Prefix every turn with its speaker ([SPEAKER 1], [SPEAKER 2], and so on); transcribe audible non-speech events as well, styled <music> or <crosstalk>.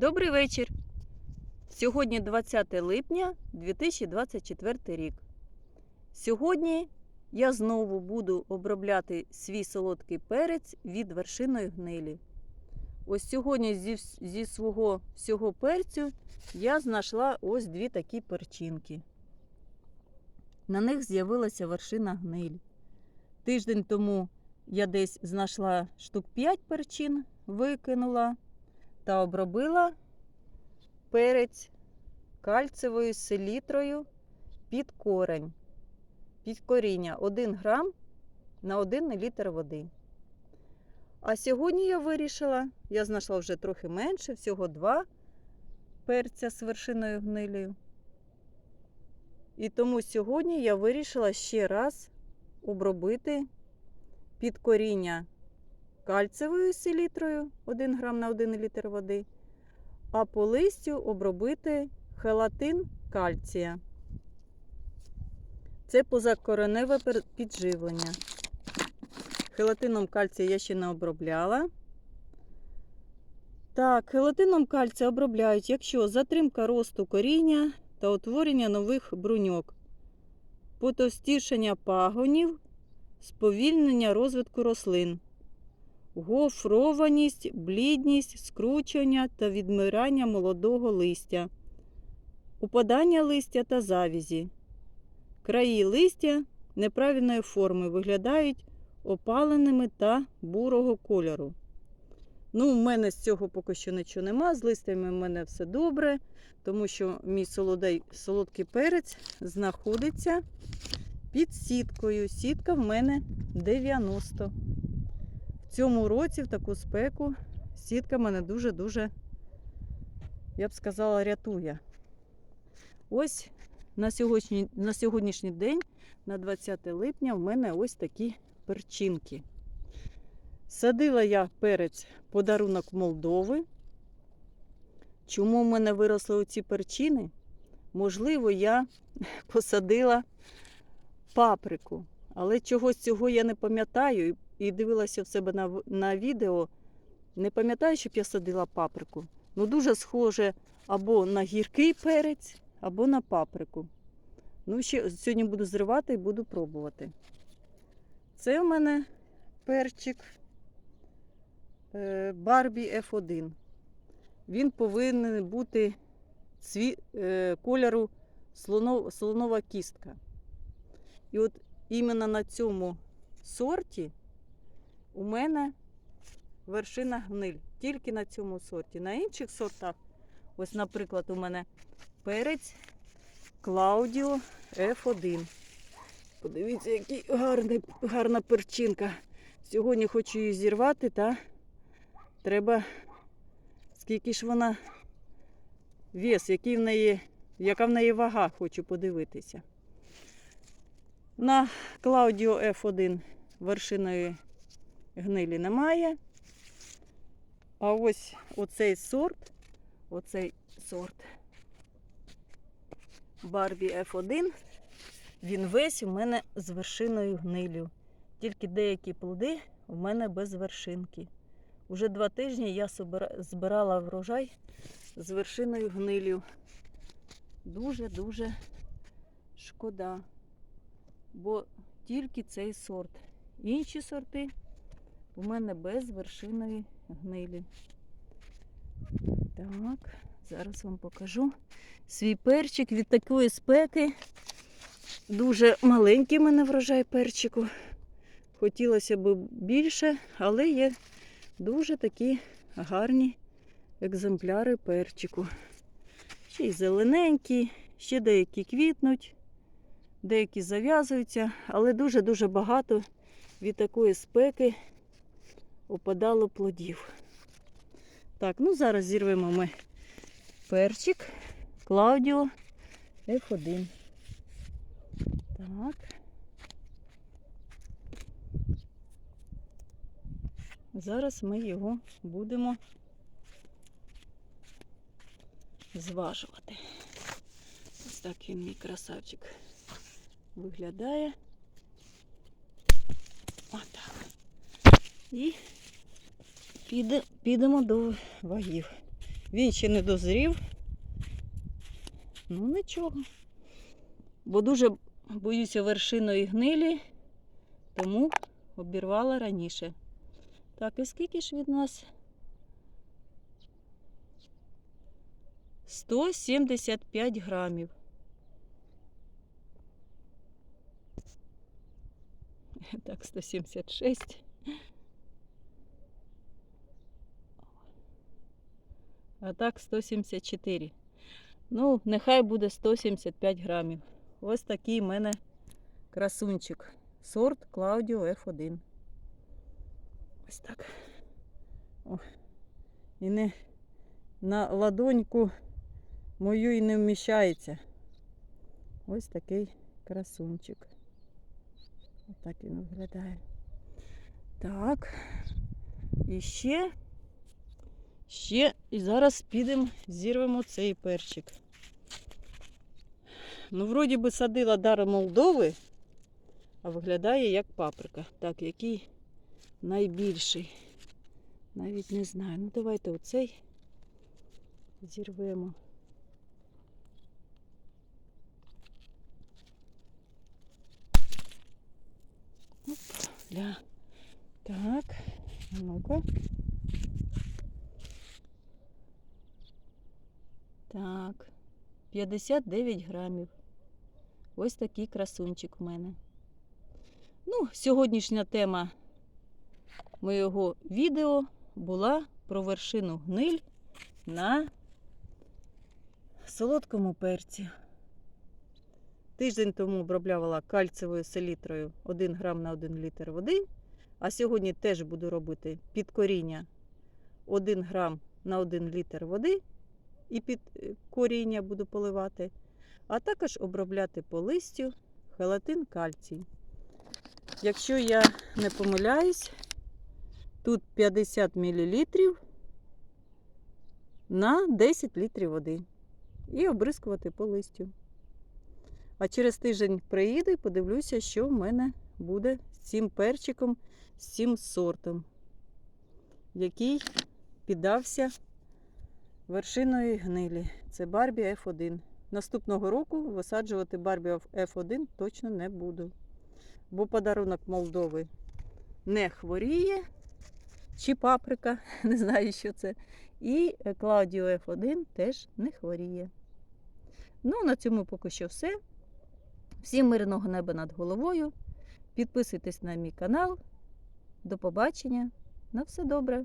[SPEAKER 1] Добрий вечір. Сьогодні 20 липня 2024 рік. Сьогодні я знову буду обробляти свій солодкий перець від вершиної гнилі. Ось сьогодні зі, зі свого всього перцю я знайшла ось дві такі перчинки. На них з'явилася вершина гниль. Тиждень тому я десь знайшла штук 5 перчин, викинула та обробила перець кальцевою селітрою під корень. Під коріння 1 грам на 1 літр води. А сьогодні я вирішила, я знайшла вже трохи менше, всього два перця з вершиною гнилею. І тому сьогодні я вирішила ще раз обробити під коріння кальцевою селітрою 1 грам на 1 літр води, а по листю обробити хелатин кальція. Це позакореневе підживлення. Хелатином кальція я ще не обробляла. Так, хелатином кальція обробляють, якщо затримка росту коріння та утворення нових бруньок, потовстішення пагонів, сповільнення розвитку рослин, гофрованість, блідність, скручення та відмирання молодого листя, упадання листя та завізі. Краї листя неправильної форми виглядають опаленими та бурого кольору. Ну, в мене з цього поки що нічого нема. З листями в мене все добре, тому що мій солодий, солодкий перець знаходиться під сіткою. Сітка в мене 90. Цьому році, в таку спеку, сітка мене дуже-дуже, я б сказала, рятує. Ось на сьогоднішній, на сьогоднішній день, на 20 липня, в мене ось такі перчинки. Садила я перець подарунок Молдови. Чому в мене виросли оці перчини? Можливо, я <laughs> посадила паприку. Але чогось цього я не пам'ятаю і- дивилася в себе на, на відео. Не пам'ятаю, щоб я садила паприку. Ну, дуже схоже або на гіркий перець, або на паприку. Ну, ще сьогодні буду зривати і буду пробувати. Це в мене перчик е, Barbie F1. Він повинен бути цві... е, кольору слонов... слонова кістка. І от іменно на цьому сорті у мене вершина гниль. Тільки на цьому сорті. На інших сортах, ось, наприклад, у мене перець Клаудіо F1. Подивіться, який гарний, гарна перчинка. Сьогодні хочу її зірвати, та треба, скільки ж вона вес, який в неї, яка в неї вага, хочу подивитися. На Клаудіо F1 вершиної гнилі немає. А ось оцей сорт, оцей сорт Барбі F1, він весь у мене з вершиною гнилю. Тільки деякі плоди у мене без вершинки. Уже два тижні я збирала врожай з вершиною гнилю. Дуже-дуже шкода. Бо тільки цей сорт. Інші сорти у мене без вершиної гнилі. Так, зараз вам покажу свій перчик від такої спеки. Дуже маленький мене врожай перчику. Хотілося б більше, але є дуже такі гарні екземпляри перчику. Ще й зелененькі, ще деякі квітнуть, деякі зав'язуються, але дуже-дуже багато від такої спеки опадало плодів. Так, ну зараз зірвемо ми перчик Клаудіо F1. Так. Зараз ми його будемо зважувати. Ось так він мій красавчик виглядає. Отак. І піде, підемо до вагів. Він ще не дозрів. Ну нічого. Бо дуже боюся вершиної гнилі, тому обірвала раніше. Так, і скільки ж від нас? 175 грамів. Так, 176. А так 174. Ну, нехай буде 175 грамів. Ось такий в мене красунчик. Сорт Клаудіо F1. Ось так. О. І не на ладоньку мою і не вміщається. Ось такий красунчик. Ось так він виглядає. Так. І ще. Ще і зараз підемо, зірвемо цей перчик. Ну, вроді би садила дар Молдови, а виглядає як паприка. Так, який найбільший. Навіть не знаю. Ну, давайте оцей зірвемо. Оп, ля. Так, ну-ка. Так, 59 грамів. Ось такий красунчик в мене. Ну, сьогоднішня тема моєго відео була про вершину гниль на солодкому перці. Тиждень тому обробляла кальцевою селітрою 1 грам на 1 літр води. А сьогодні теж буду робити під коріння 1 грам на 1 літр води і під е, коріння буду поливати, а також обробляти по листю хелатин кальцій. Якщо я не помиляюсь, тут 50 мл на 10 літрів води. І обрискувати по листю. А через тиждень приїду і подивлюся, що в мене буде з цим перчиком, з цим сортом, який піддався вершиною гнилі. Це Барбі F1. Наступного року висаджувати Барбі F1 точно не буду. Бо подарунок Молдови не хворіє, чи паприка, <laughs> не знаю, що це. І Клаудіо F1 теж не хворіє. Ну, на цьому поки що все. Всім мирного неба над головою. Підписуйтесь на мій канал. До побачення. На все добре!